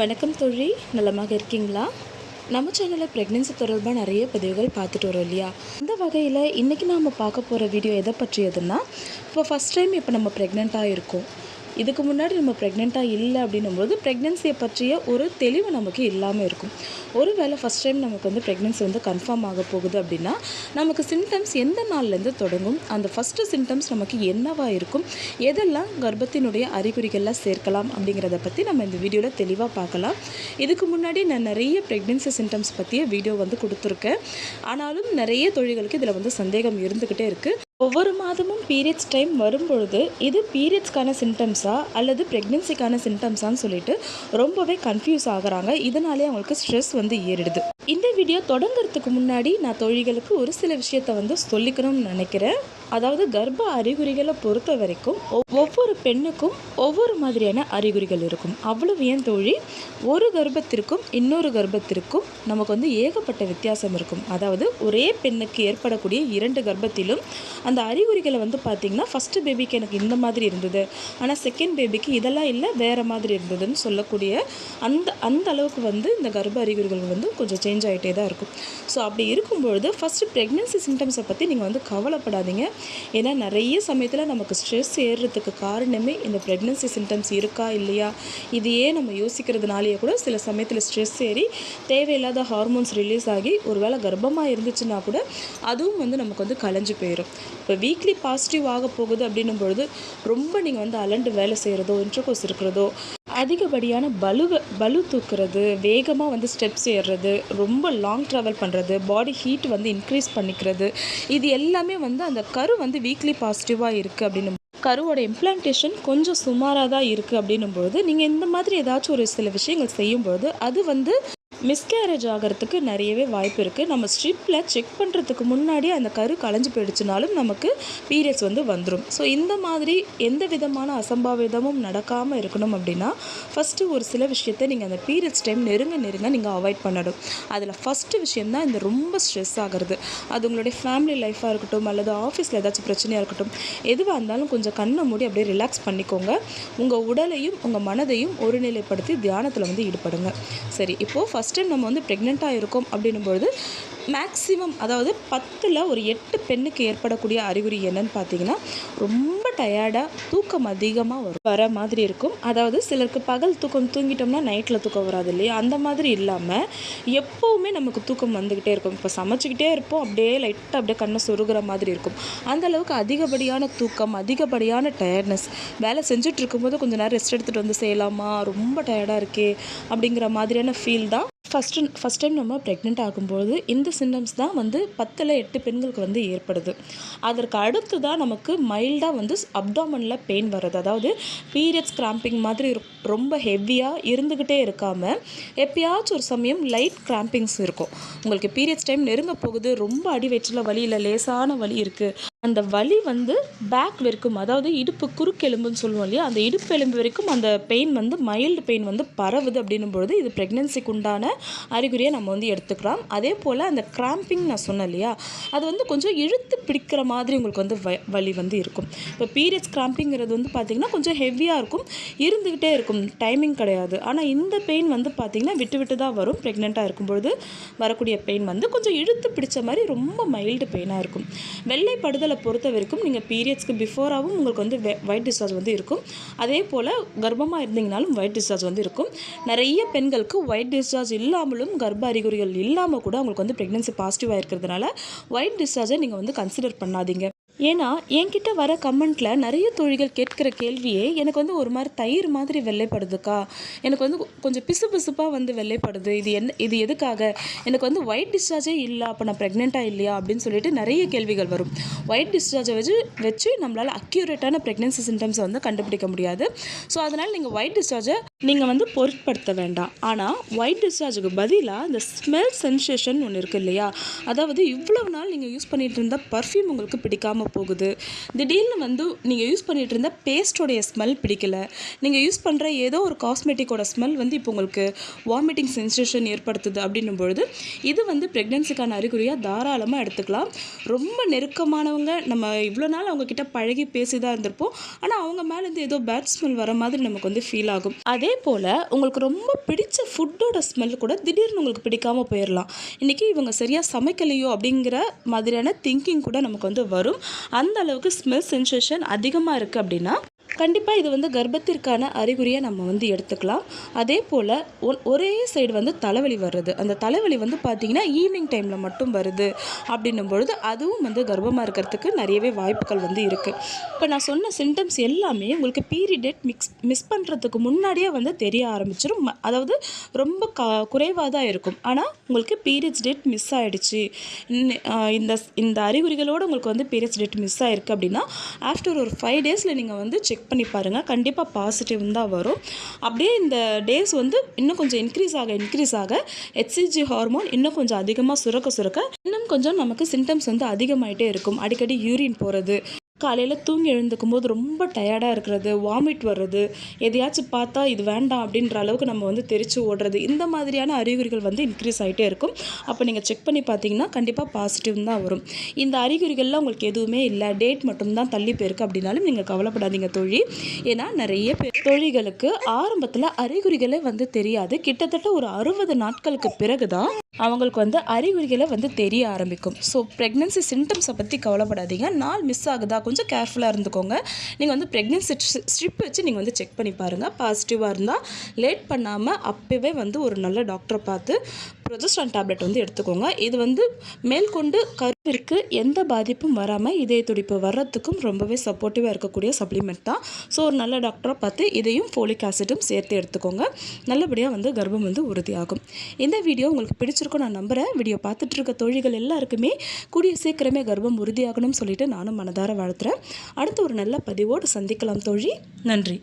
வணக்கம் தோழி. நலமாக இருக்கீங்களா? நம்ம சேனலில் ப்ரெக்னென்சி தொடர்பாக நிறைய பதிவுகள் பார்த்துட்டு வரோம் இல்லையா? இந்த வகையில் இன்றைக்கி நாம் பார்க்க போகிற வீடியோ எதை பற்றியதுன்னா இப்போ ஃபஸ்ட் டைம் இப்போ நம்ம ப்ரெக்னெண்ட்டாக இருக்கோம். இதுக்கு முன்னாடி நம்ம ப்ரெக்னெண்ட்டாக இல்லை அப்படின்னும்போது ப்ரெக்னென்சியை பற்றிய ஒரு தெளிவு நமக்கு இல்லாமல் இருக்கும். ஒரு வேளை ஃபஸ்ட் டைம் நமக்கு வந்து ப்ரெக்னென்சி வந்து கன்ஃபார்ம் ஆக போகுது அப்படின்னா நமக்கு சிம்டம்ஸ் எந்த நாள்லேருந்து தொடங்கும்? அந்த ஃபஸ்ட்டு சிம்டம்ஸ் நமக்கு என்னவாக இருக்கும்? எதெல்லாம் கர்ப்பத்தினுடைய அறிகுறிகள்லாம் சேர்க்கலாம் அப்படிங்கிறத பற்றி நம்ம இந்த வீடியோவில் தெளிவாக பார்க்கலாம். இதுக்கு முன்னாடி நான் நிறைய ப்ரெக்னென்சி சிம்டம்ஸ் பற்றிய வீடியோ வந்து கொடுத்துருக்கேன். ஆனாலும் நிறைய தொழில்களுக்கு இதில் வந்து சந்தேகம் இருந்துக்கிட்டே இருக்குது ஒவ்வொரு மாதமும் பீரியட்ஸ் டைம் வரும்பொழுது இது பீரியட்ஸ்க்கான சிம்டம்ஸா அல்லது ப்ரெக்னென்சிக்கான சிம்டம்ஸான்னு சொல்லிட்டு ரொம்பவே கன்ஃபியூஸ் ஆகுறாங்க. இதனாலே அவங்களுக்கு ஸ்ட்ரெஸ் வந்து ஏறிடுது. இந்த வீடியோ தொடங்குறதுக்கு முன்னாடி நான் தொழில்களுக்கு ஒரு சில விஷயத்த வந்து சொல்லிக்கணும்னு நினைக்கிறேன். அதாவது கர்ப்ப அறிகுறிகளை பொறுத்த வரைக்கும் ஒவ்வொரு பெண்ணுக்கும் ஒவ்வொரு மாதிரியான அறிகுறிகள் இருக்கும். அவ்வளவு ஏன் தோழி? ஒரு கர்ப்பத்திற்கும் இன்னொரு கர்ப்பத்திற்கும் நமக்கு வந்து ஏகப்பட்ட வித்தியாசம் இருக்கும். அதாவது ஒரே பெண்ணுக்கு ஏற்படக்கூடிய இரண்டு கர்ப்பத்திலும் அந்த அறிகுறிகளை வந்து பார்த்திங்கன்னா ஃபஸ்ட்டு பேபிக்கு எனக்கு இந்த மாதிரி இருந்தது. ஆனால் செகண்ட் பேபிக்கு இதெல்லாம் இல்லை வேறு மாதிரி இருந்ததுன்னு சொல்லக்கூடிய அந்த அந்த அளவுக்கு வந்து இந்த கர்ப்ப அறிகுறிகள் வந்து கொஞ்சம் சேஞ்ச் ஆகிட்டே தான் இருக்கும். ஸோ அப்படி இருக்கும்பொழுது ஃபஸ்ட்டு ப்ரெக்னென்சி சிம்டம்ஸை பற்றி நீங்கள் வந்து கவலைப்படாதீங்க. ஏன்னா நிறைய சமயத்தில் நமக்கு ஸ்ட்ரெஸ் ஏறுறதுக்கு காரணமே இந்த ப்ரெக்னன்சி சிம்டம்ஸ் இருக்கா இல்லையா? இது ஏன் நம்ம யோசிக்கிறதுனாலேயே கூட சில சமயத்தில் ஸ்ட்ரெஸ் ஏறி தேவையில்லாத ஹார்மோன்ஸ் ரிலீஸ் ஆகி ஒருவேளை கர்ப்பமாக இருந்துச்சுன்னா கூட அதுவும் வந்து நமக்கு வந்து கலைஞ்சு போயிடும் இப்போ வீக்லி பாசிட்டிவ் ஆக போகுது அப்படின்னும் பொழுது ரொம்ப நீங்கள் வந்து அலண்டு வேலை செய்கிறதோ இன்ட்ரகோஸ் இருக்கிறதோ அதிகப்படியான பலுவை பலு தூக்குறது வேகமாக வந்து ஸ்டெப்ஸ் ஏறுறது ரொம்ப லாங் ட்ராவல் பண்ணுறது பாடி ஹீட் வந்து இன்க்ரீஸ் பண்ணிக்கிறது இது எல்லாமே வந்து அந்த கரு வந்து வீக்லி பாசிட்டிவாக இருக்குது அப்படின்னு கருவோட இம்ப்ளான்டேஷன் கொஞ்சம் சுமாராக தான் இருக்குது அப்படின்னும்பொழுது நீங்கள் இந்த மாதிரி ஏதாச்சும் ஒரு சில விஷயங்கள் செய்யும்பொழுது அது வந்து மிஸ்கேரேஜ் ஆகிறதுக்கு நிறையவே வாய்ப்பு இருக்குது நம்ம ஸ்ட்ரிப்பில் செக் பண்ணுறதுக்கு முன்னாடி அந்த கரு கலைஞ்சு போயிடுச்சுனாலும் நமக்கு பீரியட்ஸ் வந்து வந்துடும் ஸோ இந்த மாதிரி எந்த விதமான அசம்பாவிதமும் நடக்காமல் இருக்கணும் அப்படின்னா ஃபஸ்ட்டு ஒரு சில விஷயத்தை நீங்கள் அந்த பீரியட்ஸ் டைம் நெருங்க நெருங்க நீங்கள் அவாய்ட் பண்ணணும். அதில் ஃபஸ்ட்டு விஷயம் தான் இந்த ரொம்ப ஸ்ட்ரெஸ் ஆகிறது. அது உங்களுடைய ஃபேமிலி லைஃபாக இருக்கட்டும் அல்லது ஆஃபீஸில் ஏதாச்சும் பிரச்சனையாக இருக்கட்டும் எதுவாக இருந்தாலும் கொஞ்சம் கண்ணை மூடி அப்படியே ரிலாக்ஸ் பண்ணிக்கோங்க. உங்கள் உடலையும் உங்கள் மனதையும் ஒருநிலைப்படுத்தி தியானத்தில் வந்து ஈடுபடுங்க. சரி இப்போது ஃபஸ்ட் ஃபஸ்ட் டைம் நம்ம வந்து ப்ரெக்னெண்ட்டாக இருக்கோம் அப்படின்னும் பொழுது மேக்ஸிமம் அதாவது பத்தில் ஒரு எட்டு பெண்ணுக்கு ஏற்படக்கூடிய அறிகுறி என்னன்னு பார்த்தீங்கன்னா ரொம்ப டயர்டாக தூக்கம் அதிகமாக வரும். வர மாதிரி இருக்கும். அதாவது சிலருக்கு பகல் தூக்கம் தூங்கிட்டோம்னா நைட்டில் தூக்கம் வராது இல்லையா? அந்த மாதிரி இல்லாமல் எப்போவுமே நமக்கு தூக்கம் வந்துக்கிட்டே இருக்கும். இப்போ சமைச்சிக்கிட்டே இருப்போம். அப்படியே லைட்டாக அப்படியே கண்ணை சொருகிற மாதிரி இருக்கும். அந்தளவுக்கு அதிகப்படியான தூக்கம் அதிகப்படியான டயர்ட்னஸ் வேலை செஞ்சுட்டு இருக்கும்போது கொஞ்சம் நேரம் ரெஸ்ட் எடுத்துகிட்டு வந்து செய்யலாமா? ரொம்ப டயர்டாக இருக்கே அப்படிங்கிற மாதிரியான ஃபீல் தான். ஃபஸ்ட்டு ஃபஸ்ட் டைம் நம்ம ப்ரெக்னென்ட் ஆகும்போது இந்த சிம்டம்ஸ் தான் வந்து பத்தில் எட்டு பெண்களுக்கு வந்து ஏற்படுது. அதற்கு அடுத்து தான் நமக்கு மைல்டாக வந்து அப்டாமனில் பெயின் வர்றது. அதாவது பீரியட்ஸ் கிராம்பிங் மாதிரி ரொ- ரொம்ப ஹெவியாக இருந்துக்கிட்டே இருக்காமல் எப்பயாச்சும் ஒரு சமயம் லைட் கிராம்பிங்ஸ் இருக்கும். உங்களுக்கு பீரியட்ஸ் டைம் நெருங்க போகுது. ரொம்ப அடி வயிற்றில் வலி இல்லை லேசான வலி இருக்குது அந்த வலி வந்து பேக் வரைக்கும் அதாவது இடுப்பு குறுக்கெலும்புன்னு சொல்லுவோம் இல்லையா? அந்த இடுப்பு எலும்பு வரைக்கும் அந்த பெயின் வந்து மைல்டு பெயின் வந்து பரவுது அப்படின்னும் பொழுது இது ப்ரெக்னென்சிக்கு உண்டான அறிகுறியை நம்ம வந்து எடுத்துக்கலாம். அதே போல் அந்த கிராம்பிங் நான் சொன்னேன் இல்லையா? அது வந்து கொஞ்சம் இழுத்து பிடிக்கிற மாதிரி உங்களுக்கு வந்து வ வலி வந்து இருக்கும். இப்போ பீரியட்ஸ் கிராம்பிங்கிறது வந்து பார்த்திங்கன்னா கொஞ்சம் ஹெவியாக இருக்கும். இருந்துக்கிட்டே இருக்கும். டைமிங் கிடையாது. ஆனால் இந்த பெயின் வந்து பார்த்திங்கன்னா விட்டு விட்டு தான் வரும். ப்ரெக்னெண்ட்டாக இருக்கும்பொழுது வரக்கூடிய பெயின் வந்து கொஞ்சம் இழுத்து பிடிச்ச மாதிரி ரொம்ப மைல்டு பெயினாக இருக்கும். வெள்ளை பெண்களை பொறுத்த வரைக்கும் நீங்கள் பீரியட்ஸ்க்கு பிஃபோராகவும் உங்களுக்கு வந்து ஒயிட் டிஸ்சார்ஜ் வந்து இருக்கும். அதே போல் கர்ப்பமாக இருந்தீங்கனாலும் ஒயிட் டிஸ்சார்ஜ் வந்து இருக்கும். நிறைய பெண்களுக்கு ஒயிட் டிஸ்சார்ஜ் இல்லாமலும் கர்ப்ப அறிகுறிகள் இல்லாமல் கூட அவங்களுக்கு வந்து ப்ரெக்னென்சி பாசிட்டிவாக இருக்கிறதுனால ஒயிட் டிஸ்சார்ஜை நீங்கள் வந்து கன்சிடர் பண்ணாதீங்க. ஏன்னா என்கிட்ட வர கமெண்ட்டில் நிறைய தொழில்கள் கேட்குற கேள்வியே எனக்கு வந்து ஒரு மாதிரி தயிர் மாதிரி வெள்ளைப்படுதுக்கா. எனக்கு வந்து கொஞ்சம் பிசு பிசுப்பாக வந்து வெள்ளைப்படுது. இது என்ன இது எதுக்காக? எனக்கு வந்து ஒயிட் டிஸ்சார்ஜே இல்லை அப்போ நான் ப்ரெக்னெண்ட்டாக இல்லையா? அப்படின்னு சொல்லிட்டு நிறைய கேள்விகள் வரும். ஒயிட் டிஸ்சார்ஜை வச்சு வச்சு நம்மளால் அக்யூரேட்டான ப்ரெக்னென்சி சிம்டம்ஸை வந்து கண்டுபிடிக்க முடியாது. ஸோ அதனால் நீங்கள் ஒயிட் டிஸ்சார்ஜை நீங்கள் வந்து பொருட்படுத்த வேண்டாம். ஆனால் ஒயிட் டிஸ்சார்ஜுக்கு பதிலாக இந்த ஸ்மெல் சென்சேஷன் ஒன்று இருக்குது இல்லையா? அதாவது இவ்வளவு நாள் நீங்கள் யூஸ் பண்ணிகிட்டு இருந்த பர்ஃப்யூம் உங்களுக்கு பிடிக்காமல் போகுது. திடீர்னு வந்து நீங்கள் யூஸ் பண்ணிகிட்டு இருந்த பேஸ்டோடைய ஸ்மெல் பிடிக்கல. நீங்கள் யூஸ் பண்ணுற ஏதோ ஒரு காஸ்மெட்டிக்கோட ஸ்மெல் வந்து இப்போ உங்களுக்கு வாமிட்டிங் சென்சேஷன் ஏற்படுத்துது அப்படின்னும் பொழுது இது வந்து ப்ரெக்னென்சிக்கான அறிகுறியாக தாராளமாக எடுத்துக்கலாம். ரொம்ப நெருக்கமானவங்க நம்ம இவ்வளோ நாள் அவங்கக்கிட்ட பழகி பேசி தான் இருந்திருப்போம். ஆனால் அவங்க மேலேருந்து ஏதோ பேட் ஸ்மெல் வர மாதிரி நமக்கு வந்து ஃபீல் ஆகும். அதே அதே போல் உங்களுக்கு ரொம்ப பிடிச்ச ஃபுட்டோட ஸ்மெல் கூட திடீர்னு உங்களுக்கு பிடிக்காமல் போயிடலாம் இன்றைக்கி இவங்க சரியாக சமைக்கலையோ அப்படிங்கிற மாதிரியான திங்கிங் கூட நமக்கு வந்து வரும். அந்த அளவுக்கு ஸ்மெல் சென்சேஷன் அதிகமாக இருக்குது அப்படின்னா கண்டிப்பாக இது வந்து கர்ப்பத்திற்கான அறிகுறியை நம்ம வந்து எடுத்துக்கலாம். அதே போல் ஒரே சைடு வந்து தலைவலி வர்றது. அந்த தலைவலி வந்து பார்த்திங்கன்னா ஈவினிங் டைமில் மட்டும் வருது அப்படின்னும் பொழுது அதுவும் வந்து கர்ப்பமாக இருக்கிறதுக்கு நிறையவே வாய்ப்புகள் வந்து இருக்குது இப்போ நான் சொன்ன சிம்டம்ஸ் எல்லாமே உங்களுக்கு பீரியட் மிக்ஸ் மிஸ் பண்ணுறதுக்கு முன்னாடியே வந்து தெரிய ஆரம்பிச்சிடும் ம- அதாவது ரொம்ப க குறைவாக தான் இருக்கும். ஆனால் உங்களுக்கு பீரியட்ஸ் டேட் மிஸ் ஆகிடுச்சு இந்த இந்த அறிகுறிகளோடு உங்களுக்கு வந்து பீரியட்ஸ் டேட் மிஸ் ஆகிருக்கு அப்படின்னா ஆஃப்டர் ஒரு ஃபைவ் டேஸில் நீங்கள் வந்து செக் பண்ணி பாருங்கள் கண்டிப்பாக பாசிட்டிவ் தான் வரும். அப்படியே இந்த டேஸ் வந்து இன்னும் கொஞ்சம் இன்க்ரீஸ் ஆக இன்க்ரீஸ் ஆக ஹெச்சிஜி ஹார்மோன் இன்னும் கொஞ்சம் அதிகமாக சுரக்க சுரக்க இன்னும் கொஞ்சம் நமக்கு சிம்டம்ஸ் வந்து அதிகமாகிட்டே இருக்கும். அடிக்கடி யூரின் போகிறது காலையில் தூங்கி எழுந்துக்கும் போது ரொம்ப டயர்டாக இருக்கிறது வாமிட் வர்றது எதையாச்சும் பார்த்தா இது வேண்டாம் அப்படின்ற அளவுக்கு நம்ம வந்து தெரிச்சு ஓடுறது. இந்த மாதிரியான அறிகுறிகள் வந்து இன்க்ரீஸ் ஆகிட்டே இருக்கும். அப்போ நீங்கள் செக் பண்ணி பார்த்தீங்கன்னா கண்டிப்பாக பாசிட்டிவ் தான் வரும். இந்த அறிகுறிகள்லாம் உங்களுக்கு எதுவுமே இல்லை. டேட் மட்டும்தான் தள்ளி போயிருக்கு அப்படின்னாலும் நீங்கள் கவலைப்படாதீங்க தொழில் ஏன்னா நிறைய பேர் தொழில்களுக்கு ஆரம்பத்தில் அறிகுறிகளே வந்து தெரியாது. கிட்டத்தட்ட ஒரு அறுபது நாட்களுக்கு பிறகு தான் அவங்களுக்கு வந்து அறிகுறிகளை வந்து தெரிய ஆரம்பிக்கும். ஸோ ப்ரெக்னென்சி சிம்டம்ஸை பற்றி கவலைப்படாதீங்க. நாள் மிஸ் ஆகுதா? கொஞ்சம் கேர்ஃபுல்லாக இருந்துக்கோங்க. நீங்கள் வந்து ப்ரெக்னென்சி ஸ்ட்ரிப் வச்சு நீங்கள் வந்து செக் பண்ணி பாருங்கள் பாசிட்டிவாக இருந்தால் லேட் பண்ணாமல் அப்போவே வந்து ஒரு நல்ல டாக்டரை பார்த்து ப்ரொஜஸ்ட்ரான் டேப்லெட் வந்து எடுத்துக்கோங்க. இது வந்து மேற்கொண்டு கருவிற்கு எந்த பாதிப்பும் வராமல் இதய துடிப்பு வர்றதுக்கும் ரொம்பவே சப்போர்ட்டிவாக இருக்கக்கூடிய சப்ளிமெண்ட் தான். ஸோ ஒரு நல்ல டாக்டரை பார்த்து இதையும் ஃபோலிக் ஆசிட்டும் சேர்த்து எடுத்துக்கோங்க. நல்லபடியாக வந்து கர்ப்பம் வந்து உறுதியாகும். இந்த வீடியோ உங்களுக்கு பிடிச்சிருக்கும் நான் நம்புகிறேன் வீடியோ பார்த்துட்டு இருக்க தோழிகள் எல்லாருக்குமே கூடிய சீக்கிரமே கர்ப்பம் உறுதியாகணும்னு சொல்லிட்டு நானும் மனதார வாழ்த்துறேன். அடுத்து ஒரு நல்ல பதிவோடு சந்திக்கலாம் தோழி. நன்றி.